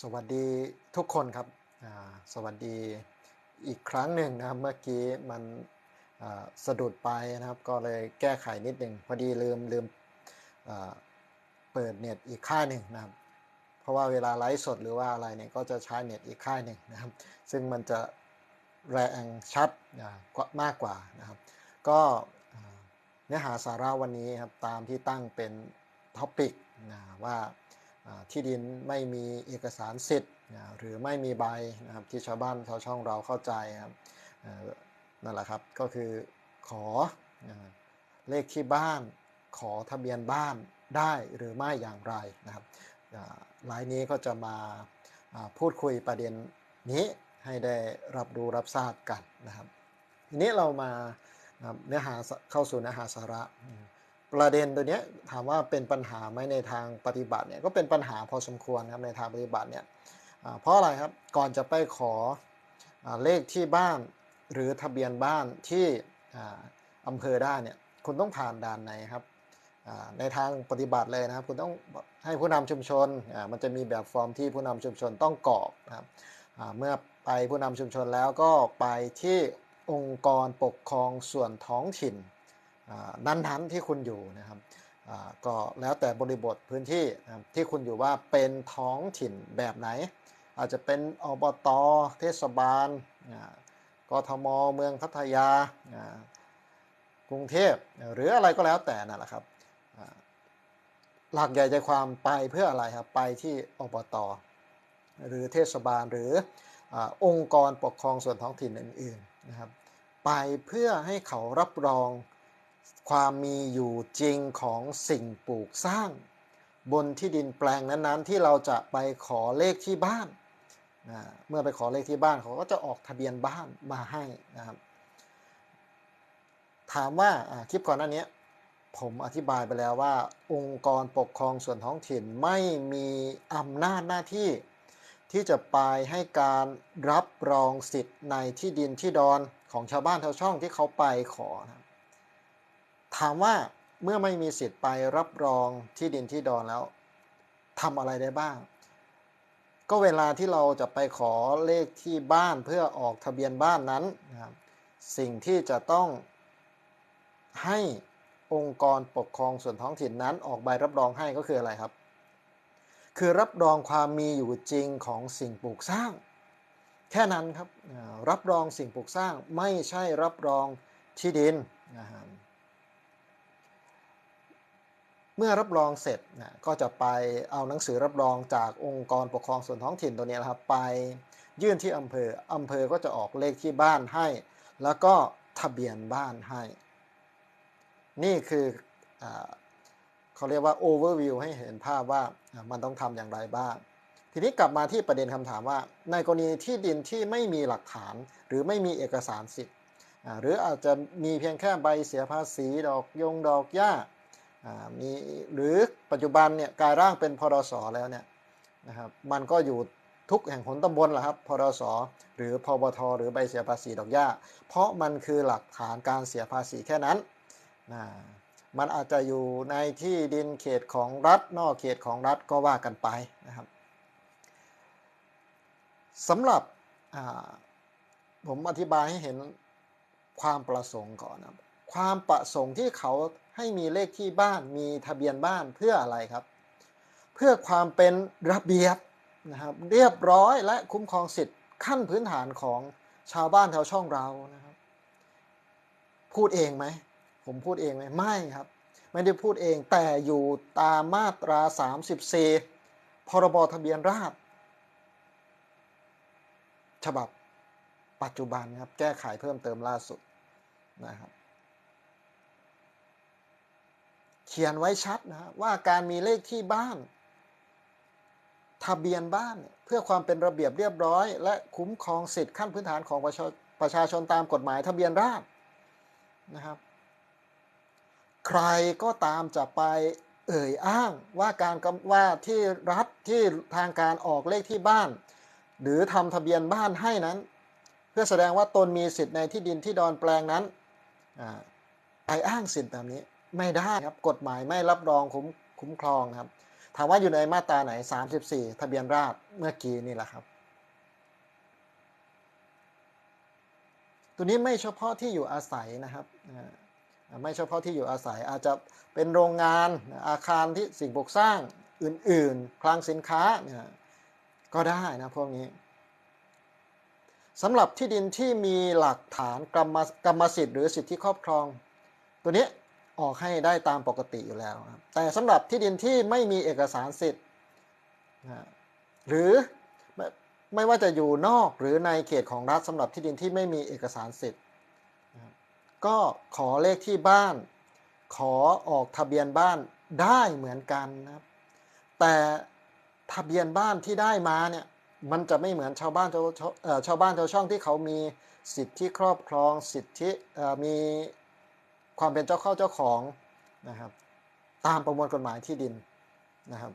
สวัสดีทุกคนครับ สวัสดีอีกครั้งหนึ่งนะครับ เมื่อกี้มันสะดุดไปนะครับ ก็เลยแก้ไขนิดหนึ่งพอดีลืมลืมเปิดเน็ตอีกค่ายหนึ่งนะครับ เพราะว่าเวลาไลฟ์สดหรือว่าอะไรเนี่ยก็จะใช้เน็ตอีกค่ายหนึ่งนะครับ ซึ่งมันจะแรงชัดมากกว่านะครับ ก็เนื้อหาสาระวันนี้ครับตามที่ตั้งเป็นท็อปิกนะว่า ที่ดินไม่มีเอกสารสิทธิ์หรือไม่มีใบนะครับที่ชาวบ้านชาวช่องเราเข้าใจครับนั่นแหละครับก็คือขอเลขที่บ้านขอทะเบียนบ้านได้หรือไม่อย่างไรนะครับอ่าไลน์นี้ก็จะมาพูดคุยประเด็นนี้ให้ได้รับรู้รับทราบกันนะครับทีนี้เรามาเนื้อหาเข้าสู่เนื้อหาสาระ ประเด็นตัวนี้ถามว่าเป็นปัญหาไหมในทางปฏิบัติเนี่ยก็เป็นปัญหาพอสมควรครับในทางปฏิบัติเนี่ยเพราะอะไรครับก่อนจะไปขออเลขที่บ้านหรือทะเบียนบ้านที่อำเภอได้เนี่ยคุณต้องผ่านด่านไหนครับในทางปฏิบัติเลยนะครับ คุณต้องให้ผู้นำชุมชนมันจะมีแบบฟอร์มที่ผู้นำชุมชนต้องกรอกนะครับเมื่อไปผู้นำชุมชนแล้วก็ไปที่องค์กรปกครองส่วนท้องถิ่น นั้นๆที่คุณอยู่นะครับก็แล้วแต่บริบทพื้นที่ที่คุณอยู่ว่าเป็นท้องถิ่นแบบไหน อาจจะเป็นอบตเทศบาลกทมเมืองพัทยากรุงเทพหรืออะไรก็แล้วแต่นั่นแหละครับหลักใหญ่ใจความไปเพื่ออะไรครับไปที่อบตหรือเทศบาลหรืออองค์กรปกครองส่วนท้องถิ่นอื่นๆนะครับ ไปเพื่อให้เขารับรอง ความมีอยู่จริงของสิ่งปลูกสร้าง บนที่ดินแปลงนั้นๆ ที่เราจะไปขอเลขที่บ้านนะเมื่อไปขอเลขที่บ้านเขาก็จะออกทะเบียนบ้านมาให้นะครับ ถามว่าคลิปก่อนหน้านี้ผมอธิบายไปแล้วว่า องค์กรปกครองส่วนท้องถิ่นไม่มีอำนาจหน้าที่ ที่จะไปให้การรับรองสิทธิ์ในที่ดินที่ดอนของชาวบ้านชาวช่องที่เขาไปขอนะครับ ถามว่าเมื่อไม่มีสิทธิ์ไปรับรองที่ดินที่ดอนแล้วทำอะไรได้บ้าง ก็เวลาที่เราจะไปขอเลขที่บ้านเพื่อออกทะเบียนบ้านนั้นนะครับสิ่งที่จะต้องให้องค์กรปกครองส่วนท้องถิ่นนั้นออกใบรับรองให้ก็คืออะไรครับ คือรับรองความมีอยู่จริงของสิ่งปลูกสร้าง แค่นั้นครับรับรองสิ่งปลูกสร้างไม่ใช่รับรองที่ดินนะครับ เมื่อรับรองเสร็จนะก็จะไปเอาหนังสือรับรองจากองค์กรปกครองส่วนท้องถิ่นตัวนี้นะครับไปยื่นที่อำเภออำเภอก็จะออกเลขที่บ้านให้ แล้วก็ทะเบียนบ้านให้ นี่คืออเขาเรียกว่า overview ให้เห็นภาพว่ามันต้องทำอย่างไรบ้าง ทีนี้กลับมาที่ประเด็นคำถามว่า ในกรณีที่ดินที่ไม่มีหลักฐาน หรือไม่มีเอกสารสิทธิ์หรืออาจจะมีเพียงแค่ใบเสียภาษีดอกยงดอกหญ้า มีหรือปัจจุบันเนี่ยกายร่างเป็นพรสแล้วเนี่ยนะครับมันก็อยู่ทุกแห่งหนตำบลแหละครับพรสหรือพบทหรือใบเสียภาษีดอกหญ้า เพราะมันคือหลักฐานการเสียภาษีแค่นั้นนะมันอาจจะอยู่ในที่ดินเขตของรัฐนอกเขตของรัฐก็ว่ากันไปนะครับสำหรับผมอธิบายให้เห็นความประสงค์ก่อนนะความประสงค์ที่เขา ให้มีเลขที่บ้านมีทะเบียนบ้านเพื่ออะไรครับ เพื่อความเป็นระเบียบนะครับเรียบร้อยและคุ้มครองสิทธิ์ขั้นพื้นฐานของชาวบ้านชาวช่องเรานะครับ พูดเองไหม ผมพูดเองไหมไม่ครับ ไม่ได้พูดเองแต่อยู่ตามมาตรา 34 พรบทะเบียนราษฎรฉบับปัจจุบันครับ แก้ไขเพิ่มเติมล่าสุดนะครับ เขียนไว้ชัดนะว่าการมีเลขที่บ้าน ทะเบียนบ้านเพื่อความเป็นระเบียบเรียบร้อย และคุ้มครองสิทธิขั้นพื้นฐานของประชาประชาชนตามกฎหมายทะเบียนราษฎรนะครับ ใครก็ตามจะไปเอ่ยอ้างว่าการว่าที่รัฐที่ทางการออกเลขที่บ้าน หรือทำทะเบียนบ้านให้นั้น เพื่อแสดงว่าตนมีสิทธิ์ในที่ดินที่ดอนแปลงนั้นอ่าไปอ้างสิทธิ์แบบนี้ ไม่ได้ครับกฎหมายไม่รับรองคุ้มคุ้มครองครับ ถามว่าอยู่ในมาตราไหน 34 ทะเบียนราษฎรเมื่อกี้นี่แหละครับ ตัวนี้ไม่เฉพาะที่อยู่อาศัยนะครับไม่เฉพาะที่อยู่อาศัยอาจจะเป็นโรงงานอาคารที่สิ่งปลูกสร้างอื่นๆ คลังสินค้าเนี่ยก็ได้นะพวกนี้สำหรับที่ดินที่มีหลักฐานกรรมกรรมสิทธิ์หรือสิทธิครอบครอง ตัวนี้ ออกให้ได้ตามปกติอยู่แล้วครับแต่สำหรับที่ดินที่ไม่มีเอกสารสิทธิ์นะหรือไม่ไม่ว่าจะอยู่นอกหรือในเขตของรัฐสำหรับที่ดินที่ไม่มีเอกสารสิทธิ์ก็ขอเลขที่บ้าน ขอออกทะเบียนบ้านได้เหมือนกันนะครับ แต่ทะเบียนบ้านที่ได้มาเนี่ยมันจะไม่เหมือนชาวบ้านชาวชาวเอ่อชาวบ้านชาวช่องที่เขามีสิทธิครอบครองสิทธิเอ่มี ความเป็นเจ้าเข้าเจ้าของนะครับ ตามประมวลกฎหมายที่ดินนะครับ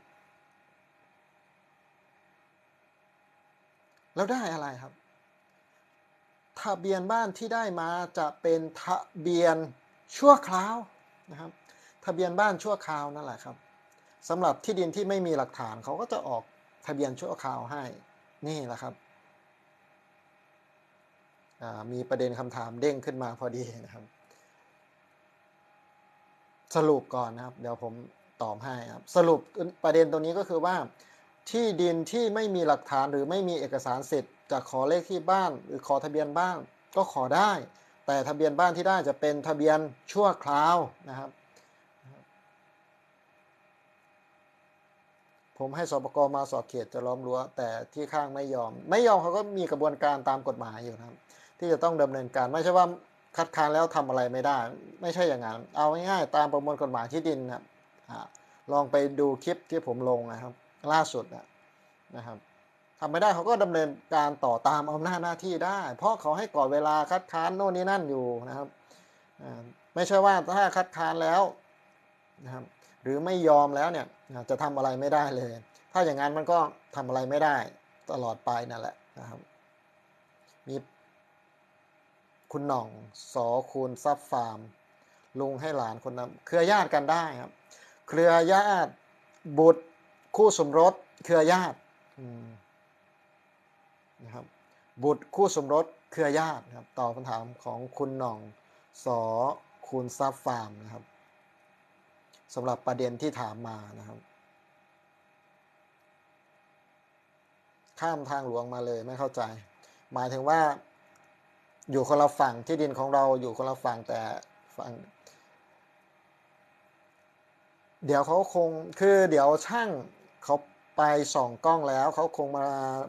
แล้วได้อะไรครับ ทะเบียนบ้านที่ได้มาจะเป็นทะเบียนชั่วคราวนะครับ ทะเบียนบ้านชั่วคราวนั่นแหละครับสำหรับที่ดินที่ไม่มีหลักฐานเขาก็จะออกทะเบียนชั่วคราวให้นี่แหละครับมีประเด็นคำถามเด้งขึ้นมาพอดีนะครับ สรุปก่อนนะครับ เดี๋ยวผมตอบให้ครับ สรุปประเด็นตรงนี้ก็คือว่าที่ดินที่ไม่มีหลักฐานหรือไม่มีเอกสารสิทธิ์จะขอเลขที่บ้าน หรือขอทะเบียนบ้านก็ขอได้ แต่ทะเบียนบ้านที่ได้จะเป็นทะเบียนชั่วคราวนะครับ ผมให้สปกมาสอบเขตจะล้อมรั้วแต่ที่ข้างไม่ยอม ไม่ยอมเขาก็มีกระบวนการตามกฎหมายอยู่นะครับ ที่จะต้องดำเนินการไม่ใช่ว่า คัดค้านแล้วทำอะไรไม่ได้ ไม่ใช่อย่างนั้น เอาง่ายๆตามประมวลกฎหมายที่ดินนะครับลองไปดูคลิปที่ผมลงนะครับ ล่าสุดนะนะครับทำไม่ได้เขาก็ดำเนินการต่อตามอำนาจหน้าที่ได้ เพราะเขาให้ก่อเวลาคัดค้านโน่นนี่นั่นอยู่นะครับไม่ใช่ว่าถ้าคัดค้านแล้วนะครับหรือไม่ยอมแล้วเนี่ยจะทำอะไรไม่ได้เลย ถ้าอย่างนั้นมันก็ทำอะไรไม่ได้ตลอดไปนั่นแหละนะครับมี คุณหน่องสอคูณซับฟาร์ม ลุงให้หลานคนนั้นเครือญาติกันได้ครับ เครือญาติบุตรคู่สมรส เครือญาตินะครับบุตรคู่สมรส เครือญาติครับตอบคำถามของคุณหน่องสอคูณซับฟาร์มนะครับสำหรับประเด็นที่ถามมานะครับ ข้ามทางหลวงมาเลยไม่เข้าใจ หมายถึงว่า อยู่คนละฝั่งที่ดินของเราอยู่คนละฝั่งแต่ฝั่งเดี๋ยวเขาคงคือเดี๋ยวช่างเขาไปส่องกล้องแล้วเขาคงมา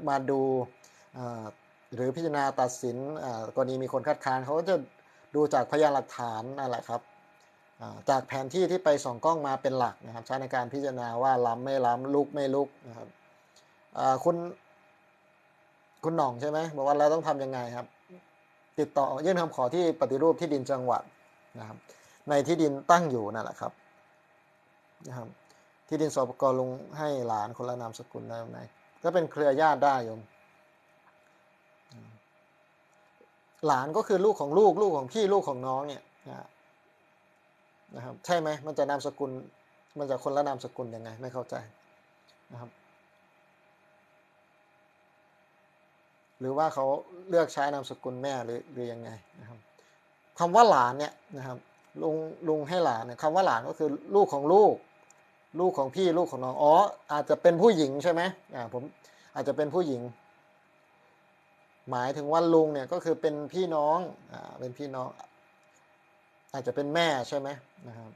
มาดูหรือพิจารณาตัดสินกรณีมีคนคัดค้านเขาก็จะดูจากพยานหลักฐานนั่นแหละครับจากแผนที่ที่ไปส่องกล้องมาเป็นหลักนะครับใช้ในการพิจารณาว่าล้ำไม่ล้ำลุกไม่ลุกนะครับคุณคุณหน่องใช่ไหมบอกว่าเราต้องทำยังไงครับ ติดต่อยื่นคำขอที่ปฏิรูปที่ดินจังหวัดนะครับ ในที่ดินตั้งอยู่นั่นแหละครับนะครับ ที่ดินสปกรลุงให้หลานคนละนามสกุลได้ไหมก็เป็นเครือญาติได้โยมหลานก็คือลูกของลูกลูกของพี่ลูกของน้องเนี่ยนะครับ ใช่ไหมมันจะนามสกุล มันจะคนละนามสกุลยังไง ไม่เข้าใจนะครับ หรือว่าเขาเลือกใช้นามสกุลแม่หรือหรือยังไงนะครับคำว่าหลานเนี่ยนะครับลุงลุงให้หลานเนี่ยคำว่าหลานก็คือลูกของลูก ลูกของพี่ลูกของน้องอ๋ออาจจะเป็นผู้หญิงใช่ไหมอ่าผมอาจจะเป็นผู้หญิง หมายถึงว่าลุงเนี่ยก็คือเป็นพี่น้องอ่าเป็นพี่น้อง อาจจะเป็นแม่ใช่ไหมนะครับ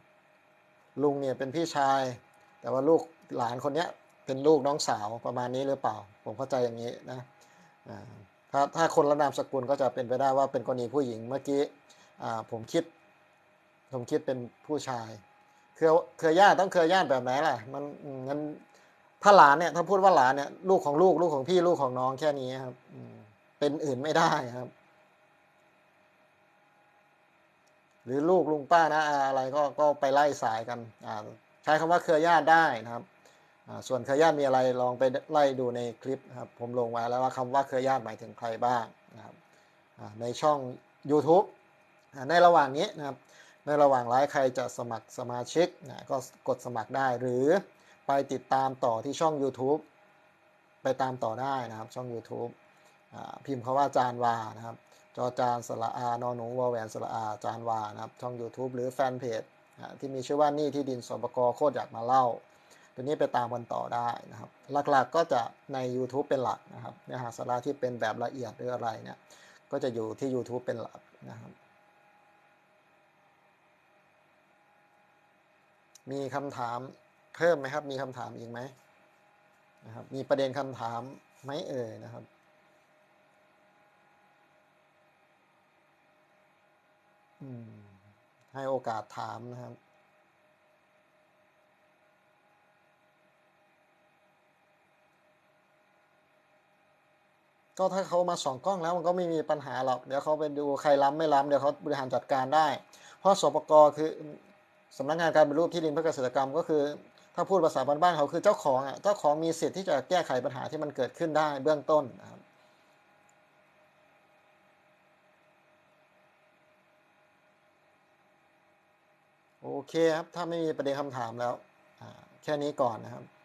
ลุงเนี่ยเป็นพี่ชาย แต่ว่าลูกหลานคนเนี้ยเป็นลูกน้องสาวประมาณนี้หรือเปล่า ผมเข้าใจอย่างนี้นะ ถ้าถ้าคนละนามสกุลก็จะเป็นไปได้ว่าเป็นกรณีผู้หญิงเมื่อกี้ผมคิด ผมคิดเป็นผู้ชาย เครือเครือญาติต้องเครือญาติแบบไหนล่ะ มันงั้นถ้าหลานเนี่ยถ้าพูดว่าหลานเนี่ยลูกของลูกลูกของพี่ลูกของน้องแค่นี้ครับเป็นอื่นไม่ได้ครับ หรือลูกลุงป้านะอะไรก็ก็ไปไล่สายกันใช้คำว่าเครือญาติได้นะครับ ส่วนเครือญาติมีอะไรลองไปไล่ดูในคลิปครับผมลงไว้แล้วว่าคำว่าเครือญาติหมายถึงใครบ้างนะครับในช่อง YouTube ในระหว่างนี้นะครับในระหว่างไลฟ์ใครจะสมัครสมาชิกนะก็กดสมัครได้หรือไปติดตามต่อที่ช่อง YouTube ไปตามต่อได้นะครับช่อง YouTube อพิมพ์คาว่าจานวานะครับจอจานสระอานอนหนูวอแหวนสระอาจานวานะครับช่อง YouTube หรือแฟนเพจที่มีชื่อว่านี่ที่ดินสปกโคตรอยากมาเล่า ตัวนี้ไปตามกันต่อได้นะครับ หลักๆก็จะใน YouTube เป็นหลักนะครับเนื้อหาสาระที่เป็นแบบละเอียดหรืออะไรเนี่ยก็จะอยู่ที่ YouTube เป็นหลักนะครับ มีคำถามเพิ่มไหมครับ มีคำถามอีกไหมนะครับ มีประเด็นคำถามไหมเอ่ยนะครับให้โอกาสถามนะครับ ก็ถ้าเขามาสองกล้องแล้วมันก็ไม่มีปัญหาหรอกเดี๋ยวเขาไปดูใครล้ำไม่ล้ำเดี๋ยวเขาบริหารจัดการได้ เพราะสปกคือสำนักงานการปฏิรูปที่ดินเพื่อเกษตรกรรมก็คือ ถ้าพูดภาษาบ้านๆเขาคือเจ้าของอะเจ้าของมีสิทธิ์ที่จะแก้ไขปัญหาที่มันเกิดขึ้นได้เบื้องต้นนะครับโอเคครับ ถ้าไม่มีประเด็นคำถามแล้ว แค่นี้ก่อนนะครับ